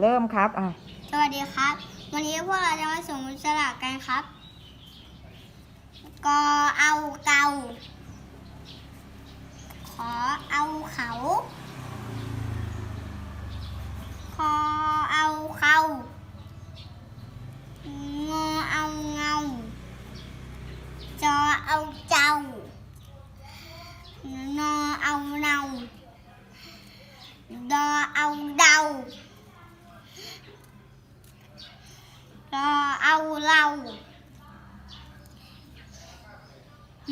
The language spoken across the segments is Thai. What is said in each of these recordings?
เริ่มครับอะสวัสดีครับ วันนี้พวกเราจะมาส่งสลากกันครับ กอเอาเกา ขอเอาเขา คอเอาเขางอเอาเงา จอเอาเจ้านอเอาเนาดอเอาเดา รอเอาเรา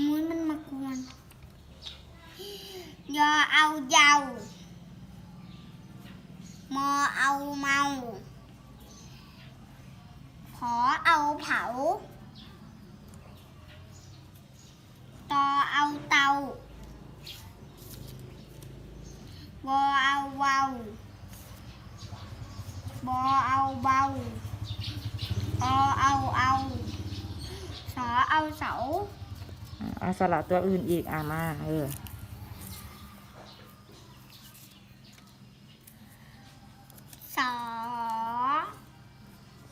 มุ้ยมันมากวนยอเอาเยาวมอเอาเมา ขอเอาเผา ตอเอาเตาวอเอาเวาวบอเอาเบา อเอาเอาสอเอาเสาอะเอาสระตัวอื่นอีกอะมาเออสอ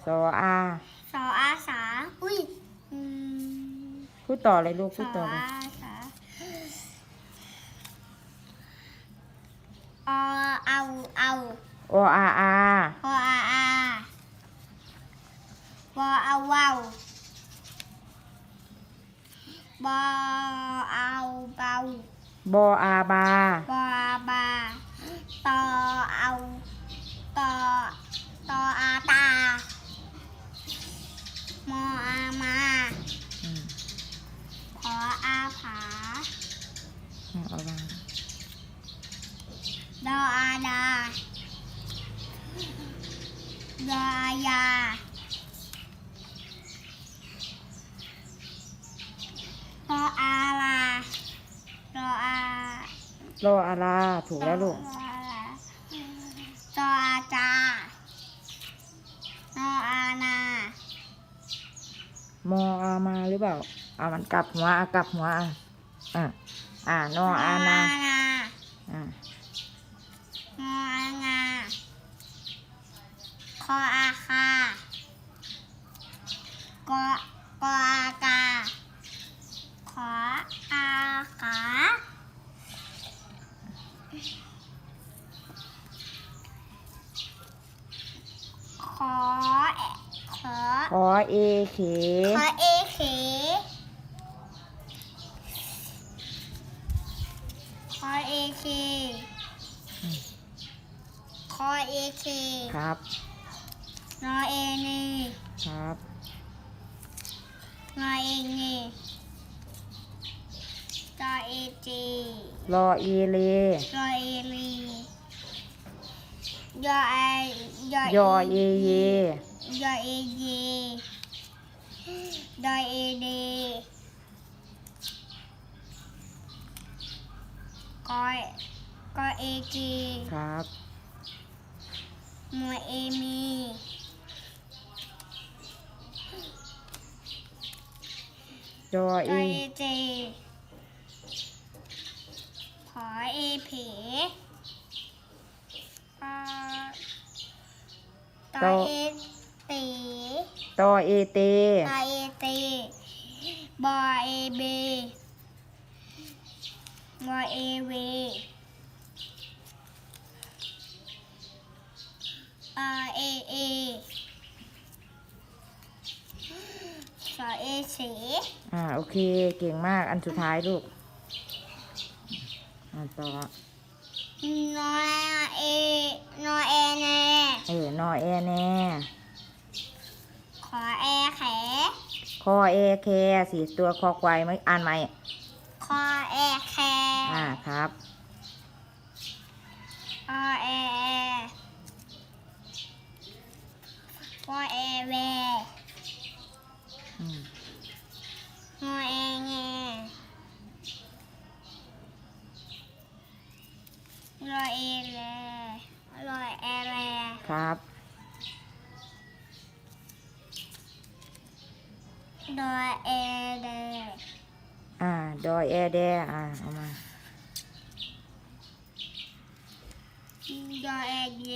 สออาสออาสาอุ้ยอืมพูดต่อเลยลูกสพูดอต่อเลยอาสาอเอาเอาโออาอา พออาอา วอเอาเวาวบอเอาเบาบออาบาบาบาตอเอาตอตออาตามออามาอืมขออาผาเอาเอาวางดออาดาดออายาตออาลาดออา รออาลาถูกแล้วลูกตออาจานออานา มออามาหรือเปล่าเอามันกลับหัวอะกลับหัวอะอะอ่านออานาอะงออางาคออาคากอกออากา ขออาขาขอแอะขอ ขอ เอเขขอเอเขขอเอเคขอเอเคครับ นอเอเนครับนอเอเนจอเอเจรอเอเลรอเอลี ยอไอยอยอเยเย ยอเอเยดอเอเดกอยกอเอจีครับมัวเอมีจอจเออเอเจขอเอเพปอ ตอเอตีตอเอเตตอเอตีบอเอเบวอเอเวอเอเอสอเอเสอ่าโอเค เก่งมากอันสุดท้ายลูกอ่าต่อ นอเอนอเอแนเออนอแอแน่ขอแอแขคอเอเคสี่ตัวคอควายไม่อ่านไหมคอแอแคอ่าครับอเอแอวอเอเว อืม งอเอแงร อเอแลรอเอแลครับรอเอเดอ่า ดอแอแดอ่า เอามารอเอเย